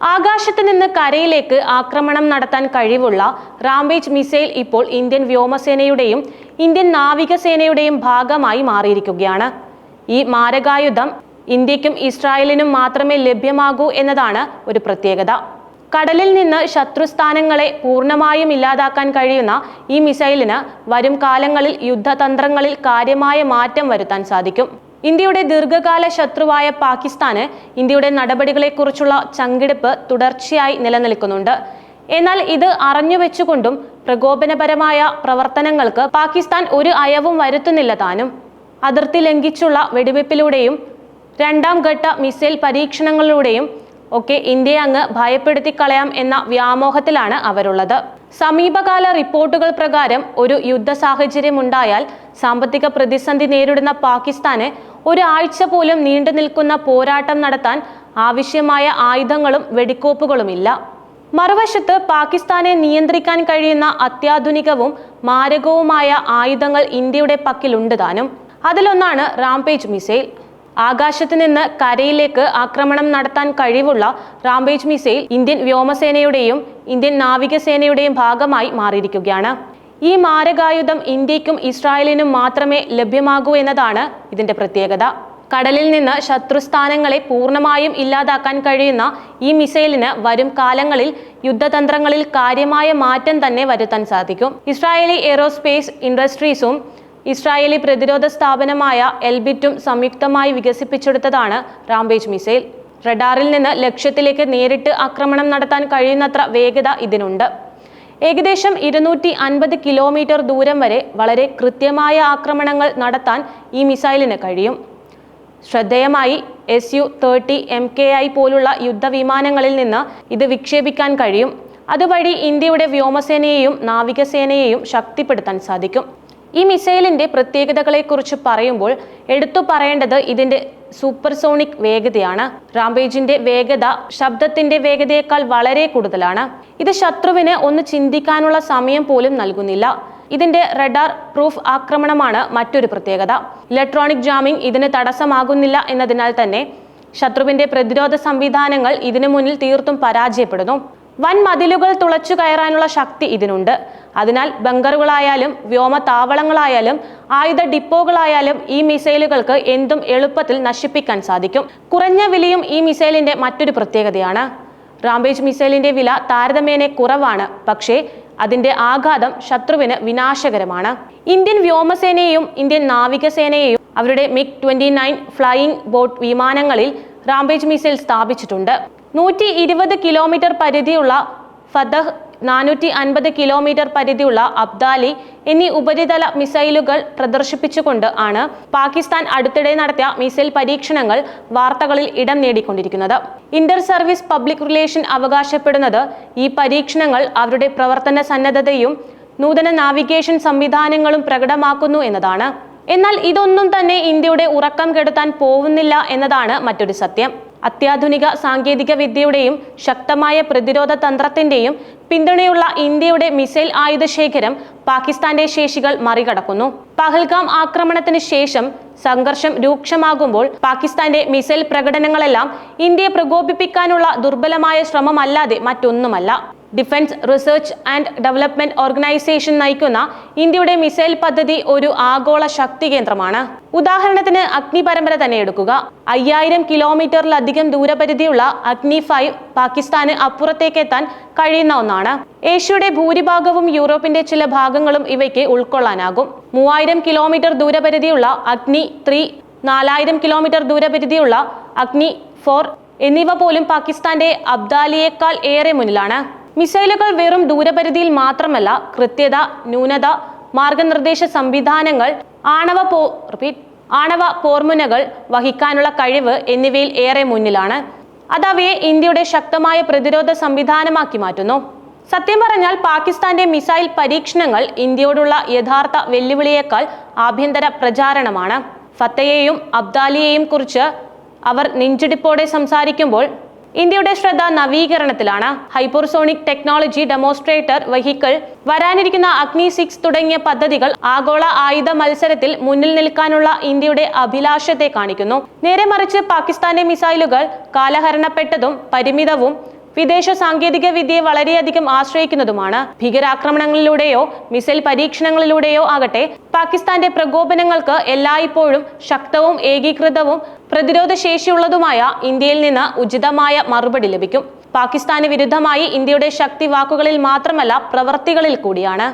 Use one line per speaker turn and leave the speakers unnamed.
ആകാശത്ത് നിന്ന് കരയിലേക്ക് ആക്രമണം നടത്താൻ കഴിവുള്ള റാംബേജ് മിസൈൽ ഇപ്പോൾ ഇന്ത്യൻ വ്യോമസേനയുടെയും ഇന്ത്യൻ നാവികസേനയുടെയും ഭാഗമായി മാറിയിരിക്കുകയാണ്. ഈ മാരകായുധം ഇന്ത്യക്കും ഇസ്രായേലിനും മാത്രമേ ലഭ്യമാകൂ എന്നതാണ് ഒരു പ്രത്യേകത. കടലിൽ നിന്ന് ശത്രുസ്ഥാനങ്ങളെ പൂർണമായും ഇല്ലാതാക്കാൻ കഴിയുന്ന ഈ മിസൈലിന് വരും കാലങ്ങളിൽ യുദ്ധതന്ത്രങ്ങളിൽ കാര്യമായ മാറ്റം വരുത്താൻ സാധിക്കും. ഇന്ത്യയുടെ ദീർഘകാല ശത്രുവായ പാകിസ്ഥാന് ഇന്ത്യയുടെ നടപടികളെക്കുറിച്ചുള്ള ചങ്കിടിപ്പ് തുടർച്ചയായി നിലനിൽക്കുന്നുണ്ട്. എന്നാൽ ഇത് അറിഞ്ഞു വെച്ചുകൊണ്ടും പ്രകോപനപരമായ പ്രവർത്തനങ്ങൾക്ക് പാകിസ്ഥാൻ ഒരു അയവും വരുത്തുന്നില്ല താനും. അതിർത്തി ലംഘിച്ചുള്ള വെടിവെപ്പിലൂടെയും രണ്ടാം ഘട്ട മിസൈൽ പരീക്ഷണങ്ങളിലൂടെയും ഒക്കെ ഇന്ത്യയെ അങ്ങ് ഭയപ്പെടുത്തി കളയാം എന്ന വ്യാമോഹത്തിലാണ് അവരുള്ളത്. സമീപകാല റിപ്പോർട്ടുകൾ പ്രകാരം ഒരു യുദ്ധ സാഹചര്യം ഉണ്ടായാൽ സാമ്പത്തിക പ്രതിസന്ധി നേരിടുന്ന പാകിസ്ഥാന് ഒരാഴ്ച പോലും നീണ്ടു നിൽക്കുന്ന പോരാട്ടം നടത്താൻ ആവശ്യമായ ആയുധങ്ങളും വെടിക്കോപ്പുകളുമില്ല. മറുവശത്ത് പാകിസ്ഥാനെ നിയന്ത്രിക്കാൻ കഴിയുന്ന അത്യാധുനികവും മാരകവുമായ ആയുധങ്ങൾ ഇന്ത്യയുടെ പക്കലുണ്ട് താനും. അതിലൊന്നാണ് റാംപേജ് മിസൈൽ. ആകാശത്ത് നിന്ന് കരയിലേക്ക് ആക്രമണം നടത്താൻ കഴിവുള്ള റാംബേജ് മിസൈൽ ഇന്ത്യൻ വ്യോമസേനയുടെയും ഇന്ത്യൻ നാവികസേനയുടെയും ഭാഗമായി മാറിയിരിക്കുകയാണ്. ഈ മാരകായുധം ഇന്ത്യക്കും ഇസ്രായേലിനും മാത്രമേ ലഭ്യമാകൂ എന്നതാണ് ഇതിന്റെ പ്രത്യേകത. കടലിൽ നിന്ന് ശത്രുസ്ഥാനങ്ങളെ പൂർണമായും ഇല്ലാതാക്കാൻ കഴിയുന്ന ഈ മിസൈലിന് വരും കാലങ്ങളിൽ യുദ്ധതന്ത്രങ്ങളിൽ കാര്യമായ മാറ്റം തന്നെ വരുത്താൻ സാധിക്കും. ഇസ്രായേലി എയ്റോസ്പേസ് ഇൻഡസ്ട്രീസും ഇസ്രായേലി പ്രതിരോധ സ്ഥാപനമായ എൽബിറ്റും സംയുക്തമായി വികസിപ്പിച്ചെടുത്തതാണ് റാംബേജ് മിസൈൽ. റഡാറിൽ നിന്ന് ലക്ഷ്യത്തിലേക്ക് നേരിട്ട് ആക്രമണം നടത്താൻ കഴിയുന്നത്ര വേഗത ഇതിനുണ്ട്. ഏകദേശം ഇരുന്നൂറ്റി അൻപത് കിലോമീറ്റർ ദൂരം വരെ വളരെ കൃത്യമായ ആക്രമണങ്ങൾ നടത്താൻ ഈ മിസൈലിന് കഴിയും. ശ്രദ്ധേയമായി S U thirty M K I പോലുള്ള യുദ്ധവിമാനങ്ങളിൽ നിന്ന് ഇത് വിക്ഷേപിക്കാൻ കഴിയും. അതുവഴി ഇന്ത്യയുടെ വ്യോമസേനയെയും നാവികസേനയെയും ശക്തിപ്പെടുത്താൻ സാധിക്കും. ഈ മിസൈലിന്റെ പ്രത്യേകതകളെക്കുറിച്ച് പറയുമ്പോൾ എടുത്തു പറയേണ്ടത് ഇതിന്റെ സൂപ്പർസോണിക് വേഗതയാണ്. റാംബേജിന്റെ വേഗത ശബ്ദത്തിന്റെ വേഗതയേക്കാൾ വളരെ കൂടുതലാണ്. ഇത് ശത്രുവിന് ഒന്ന് ചിന്തിക്കാനുള്ള സമയം പോലും നൽകുന്നില്ല. ഇതിന്റെ റഡാർ പ്രൂഫ് ആക്രമണമാണ് മറ്റൊരു പ്രത്യേകത. ഇലക്ട്രോണിക് ജാമിംഗ് ഇതിന് തടസ്സമാകുന്നില്ല എന്നതിനാൽ തന്നെ ശത്രുവിന്റെ പ്രതിരോധ സംവിധാനങ്ങൾ ഇതിനു മുന്നിൽ തീർത്തും പരാജയപ്പെടുന്നു. വൻ മതിലുകൾ തുളച്ചു കയറാനുള്ള ശക്തി ഇതിനുണ്ട്. അതിനാൽ ബങ്കറുകളായാലും വ്യോമ താവളങ്ങളായാലും ആയുധ ഡിപ്പോകളായാലും ഈ മിസൈലുകൾക്ക് എന്തും എളുപ്പത്തിൽ നശിപ്പിക്കാൻ സാധിക്കും. കുറഞ്ഞ വിലയും ഈ മിസൈലിന്റെ മറ്റൊരു പ്രത്യേകതയാണ്. റാംബേജ് മിസൈലിന്റെ വില താരതമ്യേന കുറവാണ്. പക്ഷേ അതിന്റെ ആഘാതം ശത്രുവിന് വിനാശകരമാണ്. ഇന്ത്യൻ വ്യോമസേനയെയും ഇന്ത്യൻ നാവികസേനയെയും അവരുടെ MiG twenty nine flying boat വിമാനങ്ങളിൽ റാംബേജ് മിസൈൽ സ്ഥാപിച്ചിട്ടുണ്ട്. നൂറ്റി ഇരുപത് കിലോമീറ്റർ പരിധിയുള്ള ഫതഹ് നാനൂറ്റി അൻപത് കിലോമീറ്റർ പരിധിയുള്ള അബ്ദാലി എന്നീ ഉപരിതല മിസൈലുകൾ പ്രദർശിപ്പിച്ചുകൊണ്ട് ആണ് പാകിസ്ഥാൻ അടുത്തിടെ നടത്തിയ മിസൈൽ പരീക്ഷണങ്ങൾ വാർത്തകളിൽ ഇടം നേടിക്കൊണ്ടിരിക്കുന്നത്. ഇന്റർ സർവീസ് പബ്ലിക് റിലേഷൻ അവകാശപ്പെടുന്നത് ഈ പരീക്ഷണങ്ങൾ അവരുടെ പ്രവർത്തന സന്നദ്ധതയും നൂതന നാവിഗേഷൻ സംവിധാനങ്ങളും പ്രകടമാക്കുന്നു എന്നതാണ്. എന്നാൽ ഇതൊന്നും തന്നെ ഇന്ത്യയുടെ ഉറക്കം കെടുത്താൻ പോകുന്നില്ല എന്നതാണ് മറ്റൊരു സത്യം. അത്യാധുനിക സാങ്കേതിക വിദ്യയുടെയും ശക്തമായ പ്രതിരോധ തന്ത്രത്തിന്റെയും പിന്തുണയുള്ള ഇന്ത്യയുടെ മിസൈൽ ആയുധ ശേഖരം പാകിസ്ഥാന്റെ ശേഷികൾ മറികടക്കുന്നു. പഹൽഗാം ആക്രമണത്തിന് ശേഷം സംഘർഷം രൂക്ഷമാകുമ്പോൾ പാകിസ്ഥാന്റെ മിസൈൽ പ്രകടനങ്ങളെല്ലാം ഇന്ത്യയെ പ്രകോപിപ്പിക്കാനുള്ള ദുർബലമായ ശ്രമമല്ലാതെ മറ്റൊന്നുമല്ല. Defence research and development organisation നയിക്കുന്ന ഇന്ത്യയുടെ മിസൈൽ പദ്ധതി ഒരു ആഗോള ശക്തി കേന്ദ്രമാണ്. ഉദാഹരണത്തിന് അഗ്നി പരമ്പര തന്നെ എടുക്കുക. അയ്യായിരം കിലോമീറ്ററിലധികം ദൂരപരിധിയുള്ള അഗ്നി ഫൈവ് പാകിസ്ഥാന് അപ്പുറത്തേക്ക് എത്താൻ കഴിയുന്ന ഒന്നാണ്. ഏഷ്യയുടെ ഭൂരിഭാഗവും യൂറോപ്പിന്റെ ചില ഭാഗങ്ങളും ഇവയ്ക്ക് ഉൾക്കൊള്ളാനാകും. മൂവായിരം കിലോമീറ്റർ ദൂരപരിധിയുള്ള അഗ്നി ത്രീ നാലായിരം കിലോമീറ്റർ ദൂരപരിധിയുള്ള അഗ്നി ഫോർ എന്നിവ പോലും പാകിസ്ഥാന്റെ അബ്ദാലിയേക്കാൾ ഏറെ മുന്നിലാണ്. മിസൈലുകൾ വെറും ദൂരപരിധിയിൽ മാത്രമല്ല കൃത്യത ന്യൂനത മാർഗനിർദ്ദേശ സംവിധാനങ്ങൾ ആണവ പോ റിപ്പീറ്റ് ആണവ പോർമുനകൾ വഹിക്കാനുള്ള കഴിവ് എന്നിവയിൽ ഏറെ മുന്നിലാണ്. അതവയെ ഇന്ത്യയുടെ ശക്തമായ പ്രതിരോധ സംവിധാനമാക്കി മാറ്റുന്നു. സത്യം പറഞ്ഞാൽ പാകിസ്ഥാന്റെ മിസൈൽ പരീക്ഷണങ്ങൾ ഇന്ത്യയോടുള്ള യഥാർത്ഥ വെല്ലുവിളിയേക്കാൾ ആഭ്യന്തര പ്രചാരണമാണ്. ഫത്തയെയും അബ്ദാലിയെയും കുറിച്ച് അവർ നെഞ്ചിടിപ്പോടെ സംസാരിക്കുമ്പോൾ ഇന്ത്യയുടെ ശ്രദ്ധ നവീകരണത്തിലാണ് ഹൈപ്പോർസോണിക് ടെക്നോളജി ഡെമോൺസ്ട്രേറ്റർ വെഹിക്കിൾ വരാനിരിക്കുന്ന അഗ്നി സിക്സ് തുടങ്ങിയ പദ്ധതികൾ ആഗോള ആയുധ മത്സരത്തിൽ മുന്നിൽ നിൽക്കാനുള്ള ഇന്ത്യയുടെ അഭിലാഷത്തെ കാണിക്കുന്നു. നേരെ മറിച്ച് പാകിസ്ഥാന്റെ മിസൈലുകൾ കാലഹരണപ്പെട്ടതും പരിമിതവും വിദേശ സാങ്കേതിക വിദ്യയെ വളരെയധികം ആശ്രയിക്കുന്നതുമാണ്. ഭീകരാക്രമണങ്ങളിലൂടെയോ മിസൈൽ പരീക്ഷണങ്ങളിലൂടെയോ ആകട്ടെ പാകിസ്ഥാന്റെ പ്രകോപനങ്ങൾക്ക് എല്ലായ്പ്പോഴും ശക്തവും ഏകീകൃതവും പ്രതിരോധ ശേഷിയുള്ളതുമായ ഇന്ത്യയിൽ നിന്ന് ഉചിതമായ മറുപടി ലഭിക്കും. പാകിസ്ഥാന് വിരുദ്ധമായി ഇന്ത്യയുടെ ശക്തി വാക്കുകളിൽ മാത്രമല്ല പ്രവർത്തികളിൽ കൂടിയാണ്.